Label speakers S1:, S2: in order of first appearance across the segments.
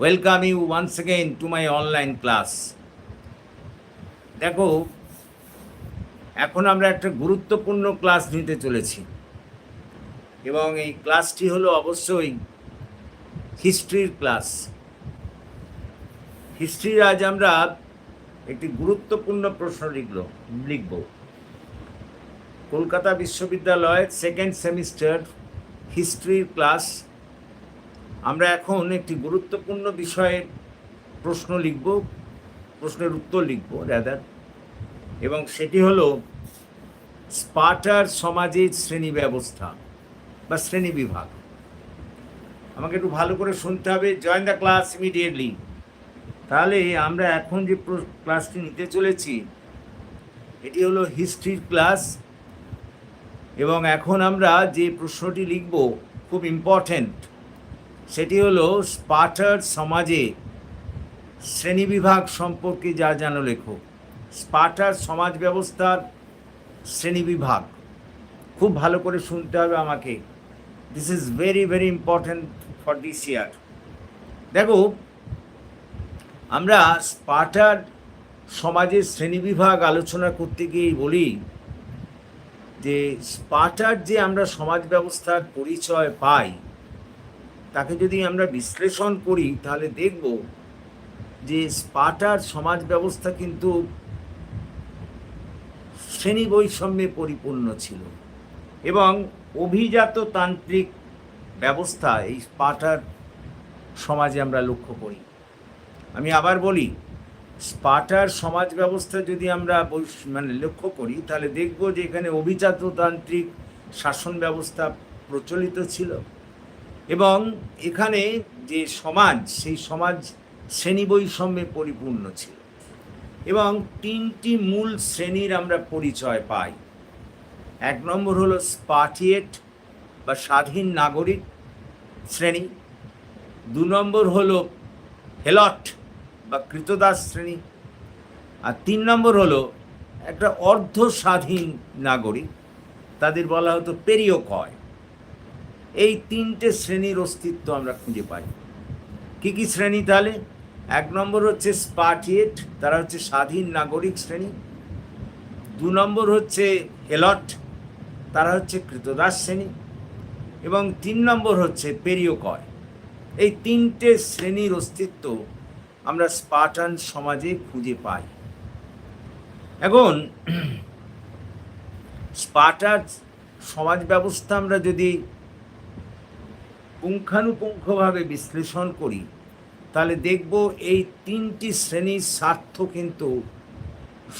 S1: Welcome you once again to my online class দেখো, এখন আমরা একটা গুরুত্বপূর্ণ ক্লাস নিতে চলেছি। এবং এই ক্লাসটি হলো অবশ্যই হিস্ট্রির ক্লাস হিস্ট্রির আজ আমরা একটি গুরুত্বপূর্ণ প্রশ্ন লিখল, লিখব। কলকাতা বিশ্ববিদ্যালয়ের সেকেন্ড সেমিস্টার হিস্ট্রির ক্লাস আমরা এখন একটি গুরুত্বপূর্ণ বিষয়ের প্রশ্ন লিখব, প্রশ্নের উত্তর লিখব রাদার এবং সেটি হলো স্পার্টার সমাজের শ্রেণি ব্যবস্থা বা শ্রেণি বিভাগ। আমাকে একটু ভালো করে শুনতে হবে জয়েন দ্য ক্লাস ইমিডিয়েটলি তাহলে আমরা এখন যে ক্লাসটি নিতে চলেছি, এটি হলো হিস্ট্রির ক্লাস এবং এখন আমরা যে প্রশ্নটি লিখব খুব ইম্পর্ট্যান্ট সেটি হলো স্পার্টার সমাজে শ্রেণীবিভাগ সম্পর্কে যা জানো লেখো। স্পার্টার সমাজ ব্যবস্থার শ্রেণীবিভাগ। খুব ভালো করে শুনতে হবে আমাকে। This is very very important for this year দেখো, আমরা স্পার্টার সমাজের শ্রেণীবিভাগ আলোচনা করতে গিয়েই বলি যে স্পার্টার যে আমরা সমাজ ব্যবস্থার পরিচয় পাই তাকে যদি আমরা বিশ্লেষণ করি, তাহলে দেখব যে স্পার্টার সমাজ ব্যবস্থা কিন্তু শ্রেণি বৈষম্যে পরিপূর্ণ ছিল এবং অভিজাত তান্ত্রিক ব্যবস্থা এই স্পার্টার সমাজে আমরা লক্ষ্য করি। আমি আবার বলি স্পার্টার সমাজ ব্যবস্থা যদি আমরা মানে লক্ষ্য করি, তাহলে দেখব যে এখানে অভিজাততান্ত্রিক শাসন ব্যবস্থা প্রচলিত ছিল। এবং এখানে যে সমাজ, সেই সমাজ শ্রেণি বৈষম্যে পরিপূর্ণ ছিল। এবং তিনটি মূল শ্রেণির আমরা পরিচয় পাই। এক নম্বর হলো স্পাটিয়েট বা স্বাধীন নাগরিক শ্রেণি। দু নম্বর হলো হেলট বা কৃতদাস শ্রেণি। আর তিন নম্বর হলো একটা অর্ধ স্বাধীন নাগরিক। তাদের বলা হতো পেরিয়কয় এই তিনটে শ্রেণির অস্তিত্ব আমরা খুঁজে পাই। কী কী শ্রেণি তাহলে? এক নম্বর হচ্ছে স্পার্টিয়েট তারা হচ্ছে স্বাধীন নাগরিক শ্রেণি। দু নম্বর হচ্ছে হেলট, তারা হচ্ছে কৃতদাস শ্রেণি। এবং তিন নম্বর হচ্ছে পেরিয়কয় এই তিনটে শ্রেণির অস্তিত্ব আমরা স্পার্টান সমাজে খুঁজে পাই। এখন স্পার্টার সমাজ ব্যবস্থা আমরা যদি পুঙ্খানুপুঙ্খভাবে বিশ্লেষণ করি, তাহলে দেখব এই তিনটি শ্রেণির স্বার্থ কিন্তু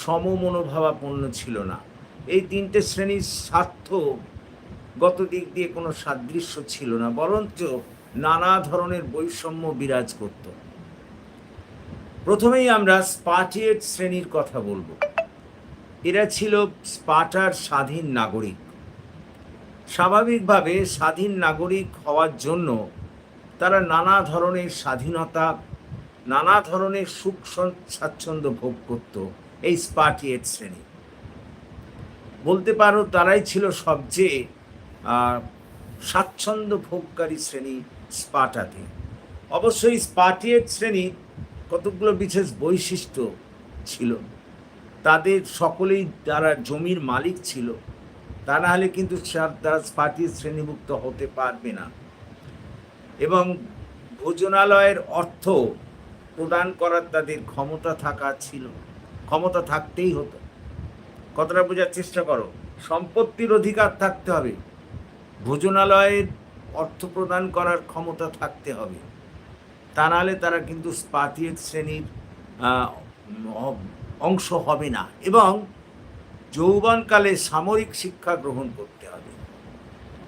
S1: সমমনোভাবাপন্ন ছিল না। এই তিনটে শ্রেণির স্বার্থগত দিক দিয়ে কোনো সাদৃশ্য ছিল না, বরঞ্চ নানা ধরনের বৈষম্য বিরাজ করত। প্রথমেই আমরা স্পার্টিয়েট শ্রেণির কথা বলব। এরা ছিল স্পাটার স্বাধীন নাগরিক। স্বাভাবিকভাবে স্বাধীন নাগরিক হওয়ার জন্য তারা নানা ধরনের স্বাধীনতা, নানা ধরনের সুখ স্বাচ্ছন্দ্য ভোগ করত এই স্পার্টিয়েট শ্রেণি। বলতে পারো তারাই ছিল সবচেয়ে স্বাচ্ছন্দ্য ভোগকারী শ্রেণি স্পার্টাতে অবশ্যই স্পার্টিয়েট শ্রেণির কতগুলো বিশেষ বৈশিষ্ট্য ছিল। তাদের সকলেই তারা জমির মালিক ছিল তা না হলে কিন্তু তারা স্পার্টির শ্রেণীভুক্ত হতে পারবে না। এবং ভোজনালয়ের অর্থ প্রদান করার তাদের ক্ষমতা থাকা ছিল, ক্ষমতা থাকতেই হতো। কতটা বোঝার চেষ্টা করো? সম্পত্তির অধিকার থাকতে হবে। ভোজনালয়ের অর্থ প্রদান করার ক্ষমতা থাকতে হবে। তা নাহলে তারা কিন্তু স্পার্টিয়েট শ্রেণির অংশ হবে না। এবং যৌবনকালে সামরিক শিক্ষা গ্রহণ করতে হবে।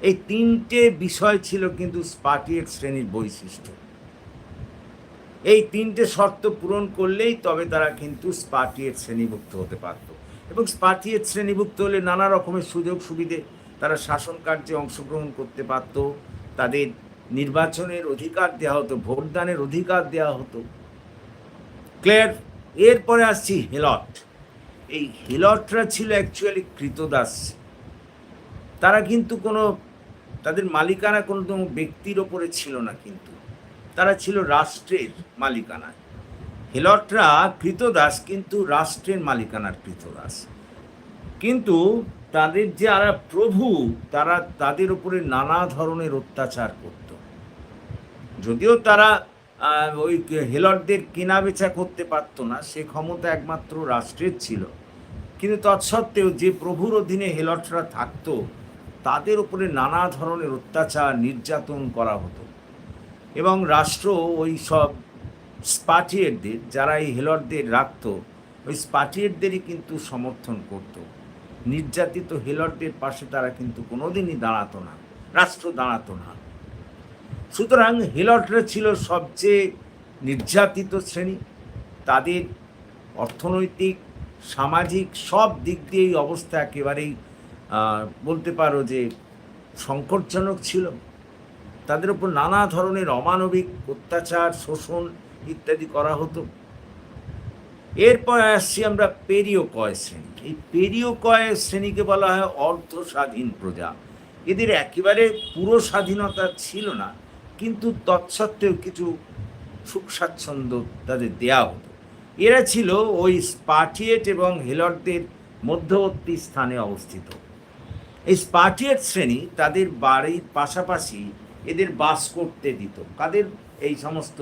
S1: এই তিনটে বিষয় ছিল কিন্তু স্পার্টিয়েট শ্রেণির বৈশিষ্ট্য। এই তিনটে শর্ত পূরণ করলেই তবে তারা কিন্তু স্পার্টিয়েট শ্রেণীভুক্ত হতে পারত। এবং স্পার্টিয়েট শ্রেণীভুক্ত হলে নানা রকমের সুযোগ সুবিধে তারা শাসন কার্যে অংশগ্রহণ করতে পারত। তাদের নির্বাচনের অধিকার দেওয়া হতো, ভোটদানের অধিকার দেওয়া হতো। ক্লিয়ার, এরপরে আসছি হেলট। এই হেলটরা ছিল অ্যাকচুয়ালি কৃতদাস। তারা কিন্তু কোনো, তাদের মালিকানা কোনো ব্যক্তির ওপরে ছিল না কিন্তু। তারা ছিল রাষ্ট্রের মালিকানা হেলটরা কৃতদাস কিন্তু রাষ্ট্রের মালিকানার কৃতদাস। কিন্তু তাদের যারা প্রভু, তারা তাদের উপরে নানা ধরনের অত্যাচার করত। যদিও তারা ওই হেলটদের কেনা বেচা করতে পারতো না, সে ক্ষমতা একমাত্র রাষ্ট্রের ছিল। কিন্তু তৎসত্ত্বেও যে প্রভুর অধীনে হেলটরা থাকতো, তাদের উপরে নানা ধরনের অত্যাচার নির্যাতন করা হতো। এবং রাষ্ট্র ওই সব স্পাটিয়েরদের যারা এই হেলটদের রাখতো, ওই স্পাটিয়েরদেরই কিন্তু সমর্থন করত। নির্যাতিত হেলটদের পাশে তারা কিন্তু কোনোদিনই দাঁড়াতো না, রাষ্ট্র দাঁড়াতো না। সুতরাং হেলটরা ছিল সবচেয়ে নির্যাতিত শ্রেণি। তাদের অর্থনৈতিক সামাজিক সব দিক দিয়েই অবস্থা একেবারেই বলতে পারো যে সংকটজনক ছিল। তাদের উপর নানা ধরনের অমানবিক অত্যাচার, শোষণ ইত্যাদি করা হতো। এরপর আসছি আমরা পেরিয় কয় শ্রেণি। এই পেরিয় কয় শ্রেণীকে বলা হয় অর্ধ স্বাধীন প্রজা। এদের একেবারে পুরো স্বাধীনতা ছিল না, কিন্তু তৎসত্ত্বেও কিছু সুখ স্বাচ্ছন্দ্য তাদের দেয়া হতো। এরা ছিল ওই স্পাটিয়েট এবং হেলটদের মধ্যবর্তী স্থানে অবস্থিত। এই স্পাটিয়েট শ্রেণি তাদের বাড়ির পাশাপাশি এদের বাস করতে দিত। কাদের এই সমস্ত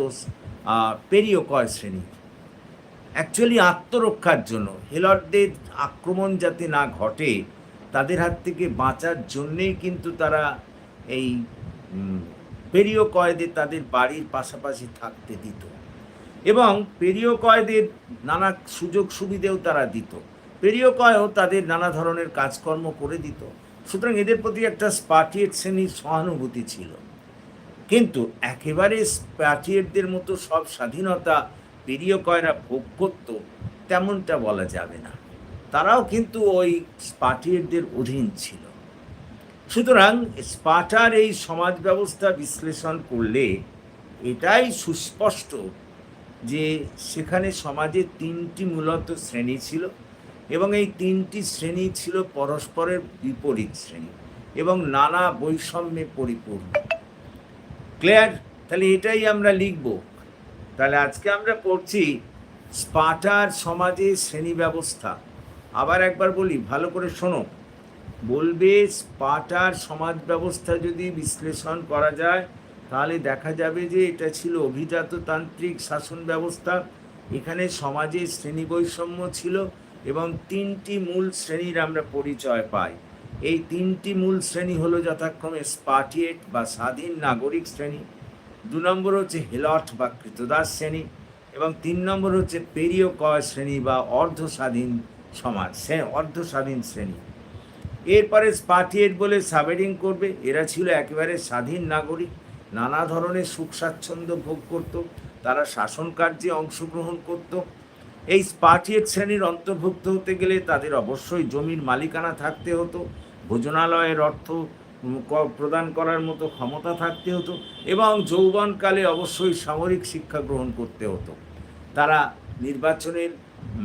S1: আহ, পেরিয় কয় শ্রেণি। অ্যাকচুয়ালি আত্মরক্ষার জন্য হেলটদের আক্রমণ যাতে না ঘটে তাদের হাত থেকে বাঁচার জন্যেই কিন্তু তারা এই পেরিয় কয়েদে তাদের বাড়ির পাশাপাশি থাকতে দিত। এবং পেরিয় কয়েদের নানা সুযোগ সুবিধেও তারা দিত। পেরিয় কয়ও তাদের নানা ধরনের কাজকর্ম করে দিত। সুতরাং এদের প্রতি একটা স্পাটিয়েট শ্রেণির সহানুভূতি ছিল। কিন্তু একেবারে স্প্যাটিয়েটদের মতো সব স্বাধীনতা পেরিয় কয়রা ভোগ করত, তেমনটা বলা যাবে না। তারাও কিন্তু ওই স্পাটিয়েটদের অধীন ছিল। সুতরাং স্পাটার এই সমাজ ব্যবস্থা বিশ্লেষণ করলে এটাই সুস্পষ্ট যে সেখানে সমাজে তিনটি মূলত শ্রেণি ছিল এবং এই তিনটি শ্রেণি ছিল পরস্পরের বিপরীত শ্রেণি এবং নানা বৈষম্যে পরিপূর্ণ। ক্লিয়ার? তাহলে এটাই আমরা লিখব। তাহলে আজকে আমরা পড়ছি স্পাটার সমাজে শ্রেণি ব্যবস্থা। আবার একবার বলি, ভালো করে শোনো। বলবে স্পাটার সমাজ ব্যবস্থা যদি বিশ্লেষণ করা যায় তাহলে দেখা যাবে যে এটা ছিল অভিজাততান্ত্রিক শাসন ব্যবস্থা এখানে সমাজে শ্রেণি বৈষম্য ছিল এবং তিনটি মূল শ্রেণির আমরা পরিচয় পাই। এই তিনটি মূল শ্রেণি হলো যথাক্রমে স্পাটিয়েট বা স্বাধীন নাগরিক শ্রেণি, দু নম্বর হচ্ছে হেলট বা কৃতদাস শ্রেণি এবং তিন নম্বর হচ্ছে পেরিয় কয় শ্রেণি বা অর্ধ স্বাধীন সমাজ, সে অর্ধ স্বাধীন শ্রেণি। এরপরে স্পাটিয়েট বলে সাবেরিং করবে, এরা ছিল একেবারে স্বাধীন নাগরিক। নানা ধরনের সুখ স্বাচ্ছন্দ্য ভোগ করত, তারা শাসন কার্যে অংশগ্রহণ করত। এই স্পাটিয়েট শ্রেণির অন্তর্ভুক্ত হতে গেলে তাদের অবশ্যই জমির মালিকানা থাকতে হতো, ভোজনালয়ের অর্থ প্রদান করার মতো ক্ষমতা থাকতে হতো এবং যৌবনকালে অবশ্যই সামরিক শিক্ষা গ্রহণ করতে হতো। তারা নির্বাচনের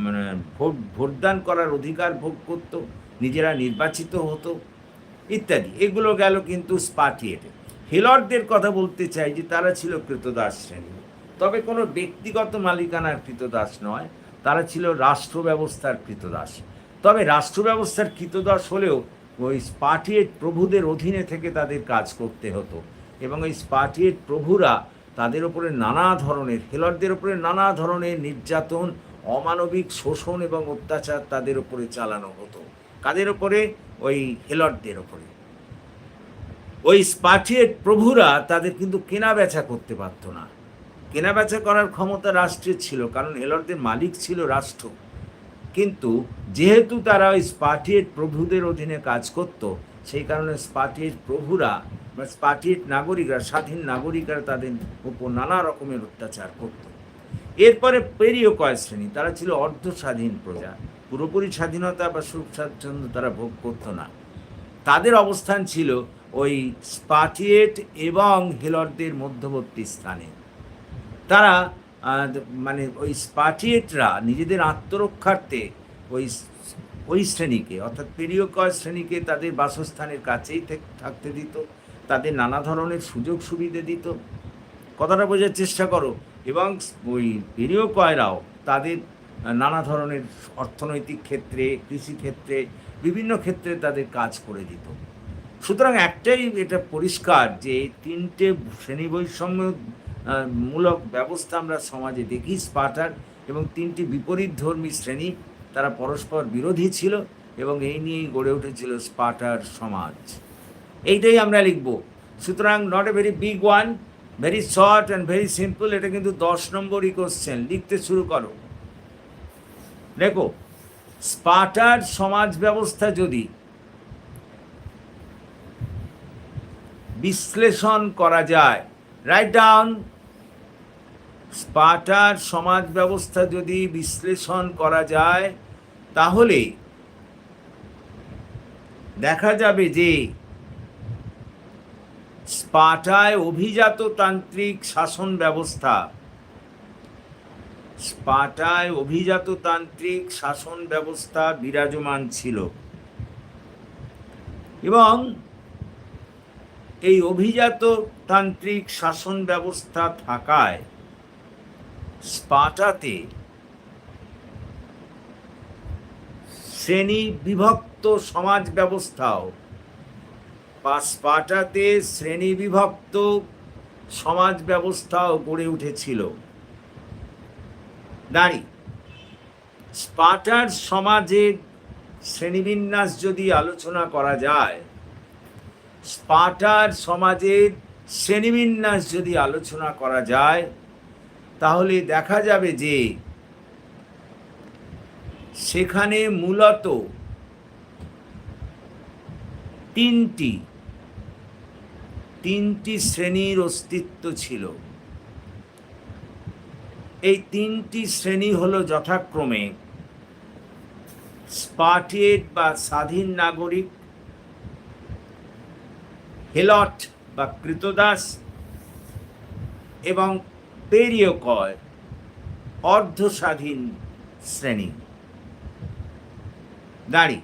S1: মানে ভোট, ভোটদান করার অধিকার ভোগ করত, নিজেরা নির্বাচিত হতো, ইত্যাদি। এগুলো গেল কিন্তু স্পাটিয়েটে। হেলটদের কথা বলতে চাই যে তারা ছিল কৃতদাস শ্রেণি। তবে কোনো ব্যক্তিগত মালিকানার কৃতদাস নয়, তারা ছিল রাষ্ট্র ব্যবস্থার কৃতদাস। তবে রাষ্ট্র ব্যবস্থার কৃতদাস হলেও ওই স্পাটিয়েট প্রভুদের অধীনে থেকে তাদের কাজ করতে হতো এবং ওই স্পাটিয়েট প্রভুরা তাদের ওপরে নানা ধরনের হেলটদের উপরে নানা ধরনের নির্যাতন, অমানবিক শোষণ এবং অত্যাচার তাদের ওপরে চালানো হতো। কাদের ওপরে? ওই হেলটদের ওপরে। ওই স্পাটিয়েট প্রভুরা তাদের কিন্তু কেনা বেচা করতে পারতো না। কেনা বেচা করার ক্ষমতা রাষ্ট্রের ছিল, কারণ হেলটদের মালিক ছিল রাষ্ট্র। কিন্তু যেহেতু তারা ওই স্পাটিয়েট প্রভুদের অধীনে কাজ করত, সেই কারণে স্পাটিয়েট প্রভুরা বা স্পাটিয়েট নাগরিকরা, স্বাধীন নাগরিকরা তাদের উপর নানা রকমের অত্যাচার করত। এরপরে পেরিয় কয় শ্রেণি, তারা ছিল অর্ধ স্বাধীন প্রজা। পুরোপুরি স্বাধীনতা বা সুখ স্বাচ্ছন্দ্য তারা ভোগ করতো না। তাদের অবস্থান ছিল ওই স্পাটিয়েট এবং হেলটদের মধ্যবর্তী স্থানে। তারা মানে ওই স্পাটিয়েটরা নিজেদের আত্মরক্ষার্থে ওই ওই শ্রেণীকে, অর্থাৎ পেরিয়কয় শ্রেণীকে তাদের বাসস্থানের কাছেই থাকতে দিত। তাদের নানা ধরনের সুযোগ সুবিধে দিত। কথাটা বোঝার চেষ্টা করো। এবং ওই কয়রাও তাদের নানা ধরনের অর্থনৈতিক ক্ষেত্রে, কৃষিক্ষেত্রে, বিভিন্ন ক্ষেত্রে তাদের কাজ করে দিত। সুতরাং একটাই এটা পরিষ্কার যে তিনটে শ্রেণি বৈষম্য মূলক ব্যবস্থা আমরা সমাজে দেখি, স্পার্টার এবং তিনটি বিপরীত ধর্মী শ্রেণি, তারা পরস্পর বিরোধী ছিল এবং এই নিয়েই গড়ে উঠেছিল স্পার্টার সমাজ। এইটাই আমরা লিখব। সুতরাং not a very big one very short and very simple এটা কিন্তু দশ নম্বরই কোশ্চেন লিখতে শুরু করো। দেখো, স্পার্টার সমাজ ব্যবস্থা যদি বিশ্লেষণ করা যায়। রাইট ডাউন স্পাটার সমাজ ব্যবস্থা যদি বিশ্লেষণ করা যায়, তাহলে দেখা যাবে যে স্পার্টায় অভিজাততান্ত্রিক শাসন ব্যবস্থা। স্পার্টায় অভিজাততান্ত্রিক শাসন ব্যবস্থা বিরাজমান ছিল। এবং এই অভিজাততান্ত্রিক শাসন ব্যবস্থা থাকায় স্পাটাতে শ্রেণি বিভক্ত সমাজ ব্যবস্থাও বা স্পাটাতে শ্রেণি বিভক্ত সমাজ ব্যবস্থাও গড়ে উঠেছিল। নারী স্পাটার সমাজের শ্রেণীবিন্যাস যদি আলোচনা করা যায় স্পার্টার সমাজের শ্রেণীবিন্যাস যদি আলোচনা করা যায়, তাহলে দেখা যাবে যে সেখানে মূলত তিনটি তিনটি শ্রেণির অস্তিত্ব ছিল। এই তিনটি শ্রেণি হলো যথাক্রমে স্পাটিয়েট বা স্বাধীন নাগরিক হেলট বা কৃতদাস এবং পেরিয়কয় অর্ধস্বাধীন শ্রেণি। দাঁড়ি।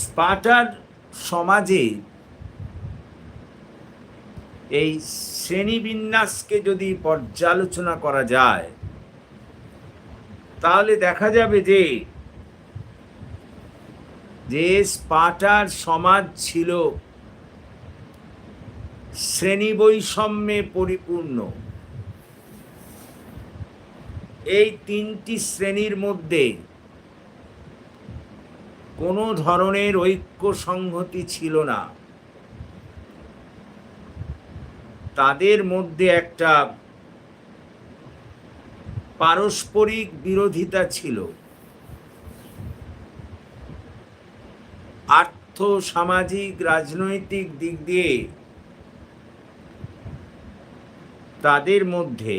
S1: স্পার্টার সমাজে এই শ্রেণীবিন্যাসকে যদি পর্যালোচনা করা যায়, তাহলে দেখা যাবে যে যে স্পার্টার সমাজ ছিল শ্রেণি বৈষম্যে পরিপূর্ণ। এই তিনটি শ্রেণির মধ্যে কোনো ধরনের ঐক্য সংহতি ছিল না। তাদের মধ্যে একটা পারস্পরিক বিরোধিতা ছিল। আর্থ সামাজিক, রাজনৈতিক দিক দিয়ে তাদের মধ্যে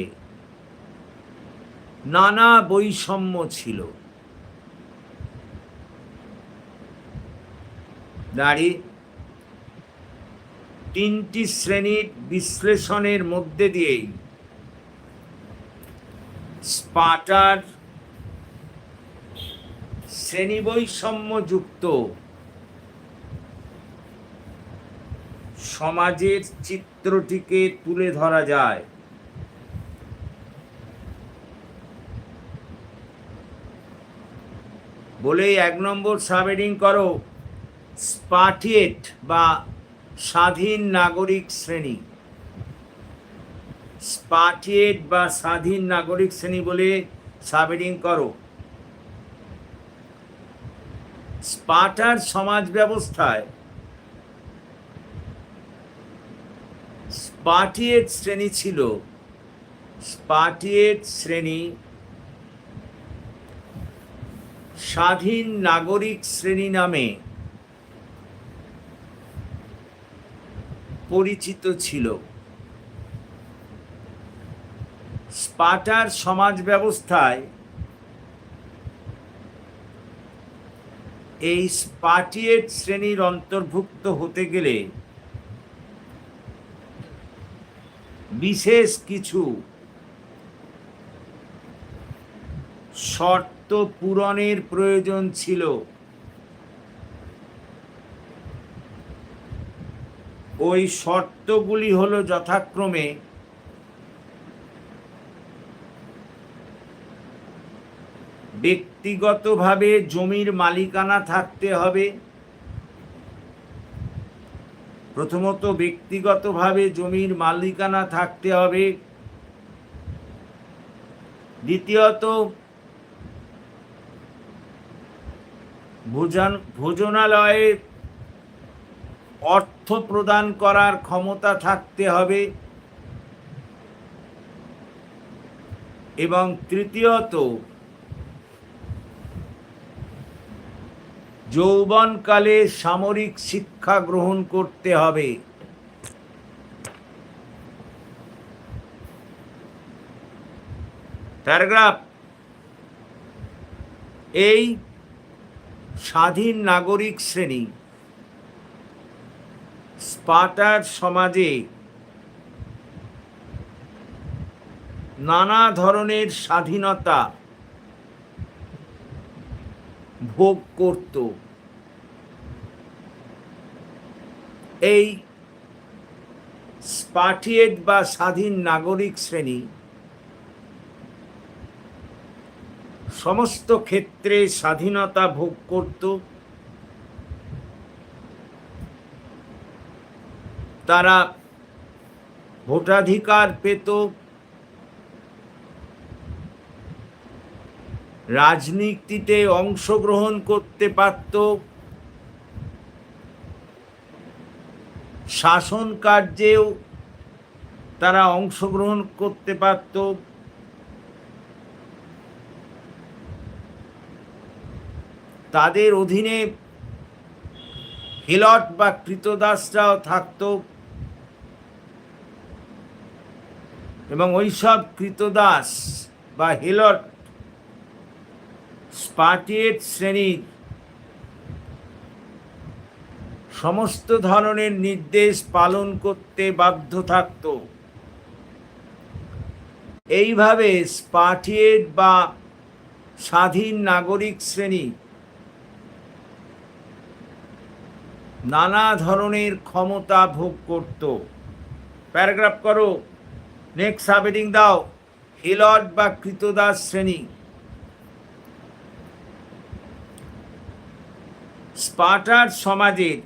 S1: নানা বৈষম্য ছিল। দাঁড়ি তিনটি শ্রেণির বিশ্লেষণের মধ্যে দিয়েই স্পাটার শ্রেণি বৈষম্যযুক্ত সমাজের চিত্রটিকে তুলে ধরা যায়। বলেই এক নম্বর সাবহেডিং করো, স্পাটিয়েট বা স্বাধীন নাগরিক শ্রেণি। স্পাটিয়েট বা স্বাধীন নাগরিক শ্রেণি বলে সাবহেডিং করো। স্পাটার সমাজ ব্যবস্থায় স্পাটিয়েট শ্রেণি ছিল। স্পাটিয়েট শ্রেণি স্বাধীন নাগরিক শ্রেণি নামে পরিচিত ছিল। স্পাটার সমাজ ব্যবস্থায় এই স্পাটিয়েট শ্রেণির অন্তর্ভুক্ত হতে গেলে বিশেষ কিছু শর্ত পূরণের প্রয়োজন ছিল। ওই শর্তগুলি হলো যথাক্রমে ব্যক্তিগতভাবে জমির মালিকানা থাকতে হবে। প্রথমত ব্যক্তিগতভাবে জমির মালিকানা থাকতে হবে। দ্বিতীয়ত, ভোজন, ভোজনালয়ে অর্থ প্রদান করার ক্ষমতা থাকতে হবে। এবং তৃতীয়ত যৌবনকালে সামরিক শিক্ষা গ্রহণ করতে হবে। প্যারাগ্রাফ। এই স্বাধীন নাগরিক শ্রেণি স্পাটার সমাজে নানা ধরনের স্বাধীনতা ভোগ করত। এই স্পাটিয়েট বা স্বাধীন নাগরিক শ্রেণি সমস্ত ক্ষেত্রে স্বাধীনতা ভোগ করত। তারা ভোটাধিকার পেত রাজনীতিতে অংশগ্রহণ করতে পারত। শাসন কার্যেও তারা অংশগ্রহণ করতে পারত। তাদের অধীনে হিলট বা কৃতদাসরাও থাকত। এবং ওইসব কৃতদাস বা হিলট স্পাটিয়েট শ্রেণির সমস্ত ধরনের নির্দেশ পালন করতে বাধ্য থাকত। এইভাবে স্পাটিয়েট বা স্বাধীন নাগরিক শ্রেণি নানা ধরনের ক্ষমতা ভোগ করত। প্যারাগ্রাফ করো, নেক্সট সাবহেডিং দাও, হিলট বা কৃতদাস শ্রেণি। স্পাটার সমাজের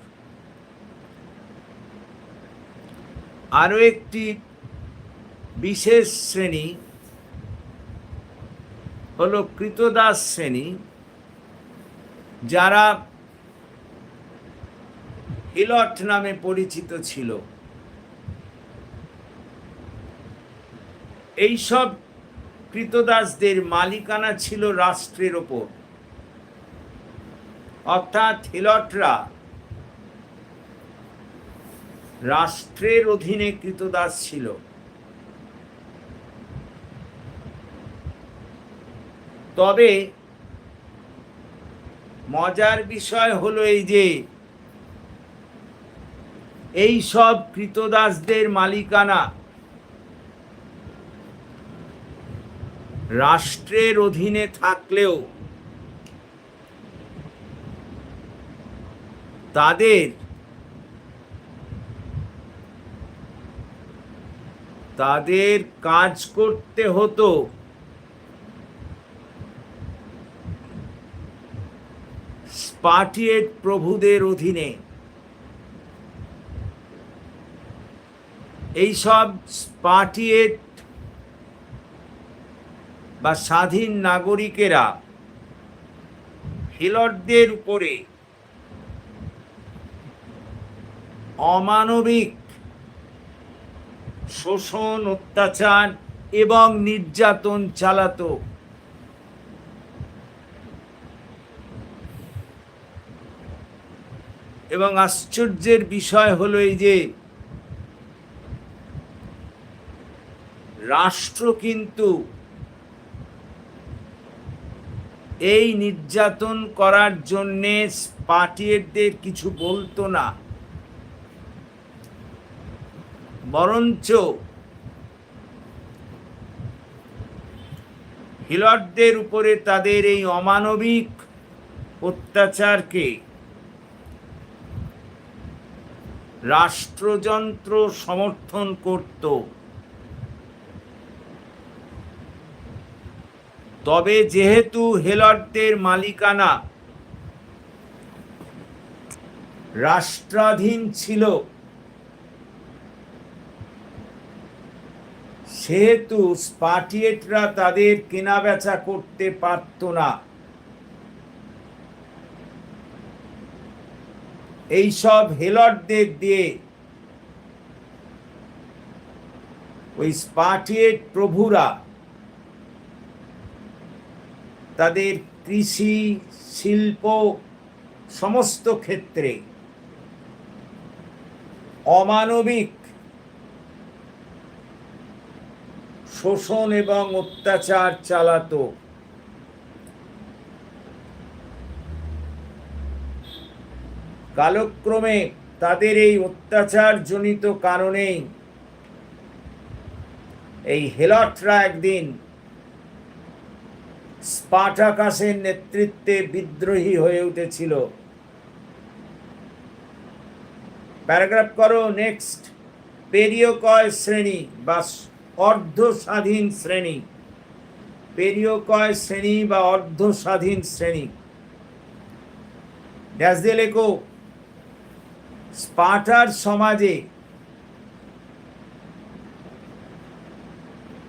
S1: আরও একটি বিশেষ শ্রেণি হল কৃতদাস শ্রেণি, যারা হিলট নামে পরিচিত ছিল। এইসব কৃতদাসদের মালিকানা ছিল রাষ্ট্রের ওপর। অর্থাৎ হিলটরা রাষ্ট্রের অধীনে কৃতদাস ছিল। তবে মজার বিষয় হলো এই যে, এই সব কৃতদাসদের মালিকানা রাষ্ট্রের অধীনে থাকলেও তাদের তাদের কাজ করতে হতো। স্পাটিয়েট প্রভুদের অধীনে। এইসব স্পাটিয়েট বা স্বাধীন নাগরিকেরা হিলটদের উপরে অমানবিক শোষণ, অত্যাচার এবং নির্যাতন চালাতো। এবং আশ্চর্যের বিষয় হলো এই যে, রাষ্ট্র কিন্তু এই নির্যাতন করার জন্যে পার্টিয়েরদের কিছু বলতো না। বরঞ্চ হিলটদের উপরে তাদের এই অমানবিক অত্যাচারকে রাষ্ট্রযন্ত্র সমর্থন করত। তবে যেহেতু হেলটদের মালিকানা রাষ্ট্রাধীন ছিল সেহেতু স্পাটিয়েটরা তাদের কেনাবেচা করতে পারত না। এইসব হেলটদের দিয়ে ওই স্পাটিয়েট প্রভুরা তাদের কৃষি, শিল্প সমস্ত ক্ষেত্রে অমানবিক শোষণ এবং অত্যাচার চালাতো। কালক্রমে তাদের এই অত্যাচারজনিত কারণেই এই হেলটরা একদিন স্পাটাকাসের নেতৃত্বে বিদ্রোহী হয়ে উঠেছিল। প্যারাগ্রাফ করো, নেক্সট। পেরিয়কয় শ্রেণি বা অর্ধ স্বাধীন শ্রেণি পেরিয়কয় শ্রেণি বা অর্ধ স্বাধীন শ্রেণি? ড্যাশ দিয়ে লেখো। স্পার্টার সমাজে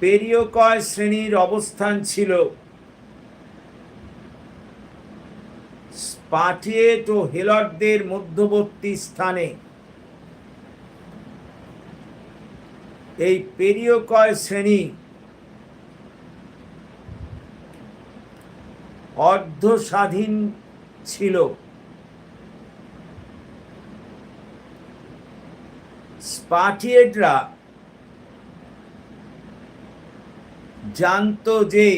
S1: পেরিয়কয় শ্রেণির অবস্থান ছিল? স্পাটিয়েট ও হেলটদের মধ্যবর্তী স্থানে। এই পেরিয়কয় শ্রেণি অর্ধ স্বাধীন ছিল। স্পাটিয়েটরা জানতো যে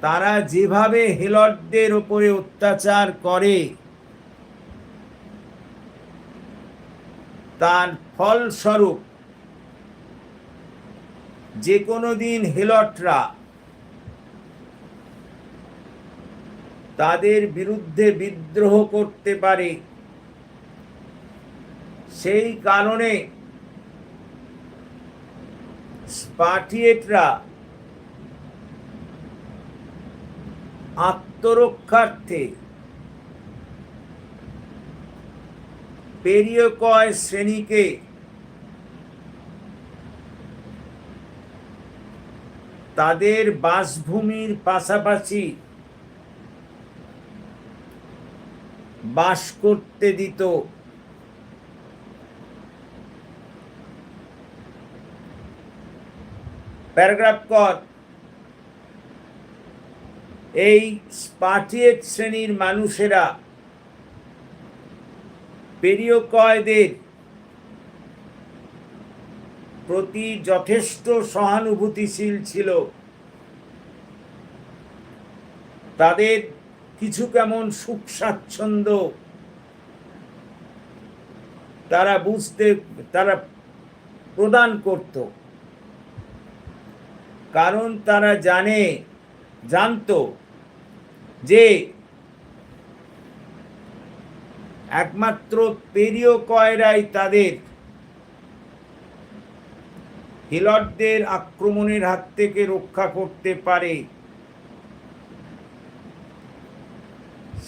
S1: তারা যেভাবে হেলটদের ওপরে অত্যাচার করে তার ফলস্বরূপ যে কোনো দিন হেলটরা তাদের বিরুদ্ধে বিদ্রোহ করতে পারে। সেই কারণে স্পাটিয়েটরা আত্মরক্ষার্থে পেরিয়কয় শ্রেণীকে তাদের বাসভূমির পাশাপাশি বাস করতে দিত। প্যারাগ্রাফ কর। এই স্পাটিয়েট শ্রেণির মানুষেরা পেরিয়কয়দের প্রতি যথেষ্ট সহানুভূতিশীল ছিল। তাদের কিছু কেমন সুখ স্বাচ্ছন্দ্য তারা বুঝতে, তারা প্রদান করত। কারণ তারা জানে, জানতো যে একমাত্র পেরিয় কয়রাই তাদের। হিলটদের আক্রমণের হাত থেকে রক্ষা করতে পারে।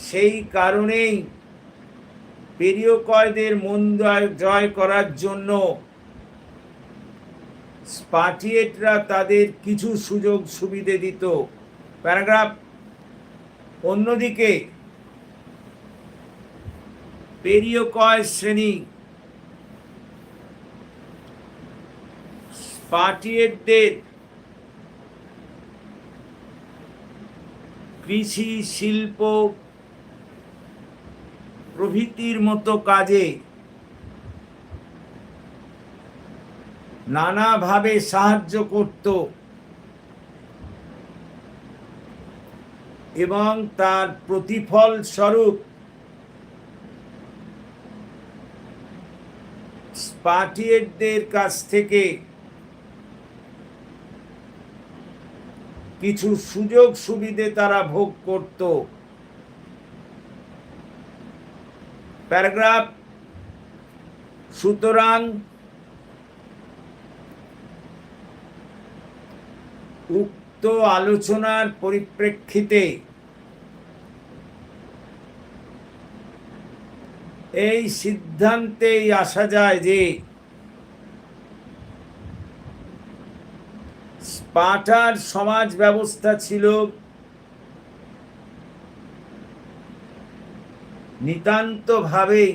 S1: সেই কারণেই পেরিয় কয়দের মন জয় করার জন্য স্পাটিয়েটরা তাদের কিছু সুযোগ সুবিধে দিত। প্যারাগ্রাফ অন্যদিকে পেরিয়কয় শ্রেণি। স্পাটিয়েটদের কৃষি, শিল্প প্রভৃতির মতো কাজে নানাভাবে সাহায্য করত এবং তার প্রতিফল স্বরূপ স্পাটিয়েটদের কাছ থেকে কিছু সুযোগ সুবিধে তারা ভোগ করত। প্যারাগ্রাফ সুতরাং উক্ত আলোচনার পরিপ্রেক্ষিতে এই সিদ্ধান্তেই আসা যায় যে স্পাটার সমাজ ব্যবস্থা ছিল নিতান্তভাবেই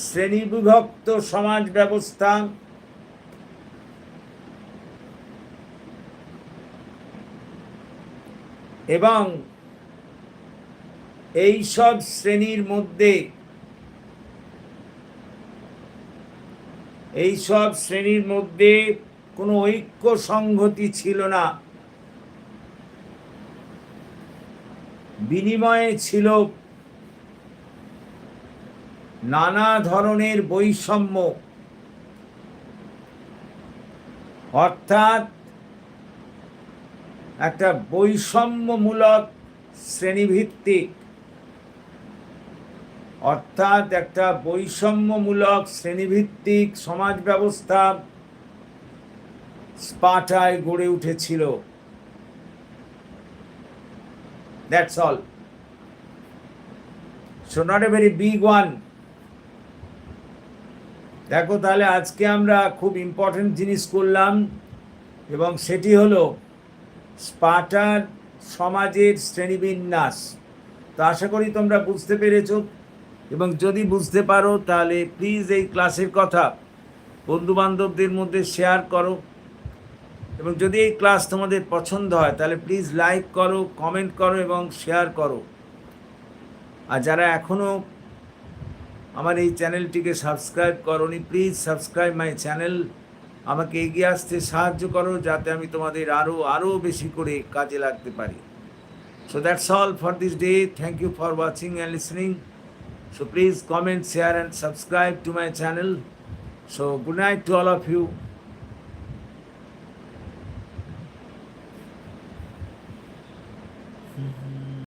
S1: শ্রেণীবিভক্ত সমাজ ব্যবস্থা এবং এই সব শ্রেণির মধ্যে, এই সব শ্রেণির মধ্যে কোনো ঐক্য সংহতি ছিল না। বিনিময়ে ছিল নানা ধরনের বৈষম্য। অর্থাৎ একটা বৈষম্যমূলক শ্রেণীভিত্তিক অর্থাৎ একটা বৈষম্যমূলক শ্রেণীভিত্তিক সমাজ ব্যবস্থা স্পাটায় গড়ে উঠেছিল। That's all so not a very big one দেখো তাহলে আজকে আমরা খুব ইম্পর্টেন্ট জিনিস করলাম এবং সেটি হলো স্পাটার সমাজের শ্রেণীবিন্যাস। তো আশা করি তোমরা বুঝতে পেরেছ। এবং যদি বুঝতে পারো, তাহলে প্লিজ এই ক্লাসের কথা বন্ধু বান্ধবদের মধ্যে শেয়ার করো। এবং যদি এই ক্লাস তোমাদের পছন্দ হয়, তাহলে প্লিজ লাইক করো কমেন্ট করো এবং শেয়ার করো। আর যারা এখনও আমার এই চ্যানেলটিকে সাবস্ক্রাইব করনি প্লিজ সাবস্ক্রাইব মাই চ্যানেল আমাকে এগিয়ে আসতে সাহায্য করো, যাতে আমি তোমাদের আরও আরও বেশি করে কাজে লাগতে পারি। So that's all for this day thank you for watching and listening So please comment, share and subscribe to my channel. So good night to all of you.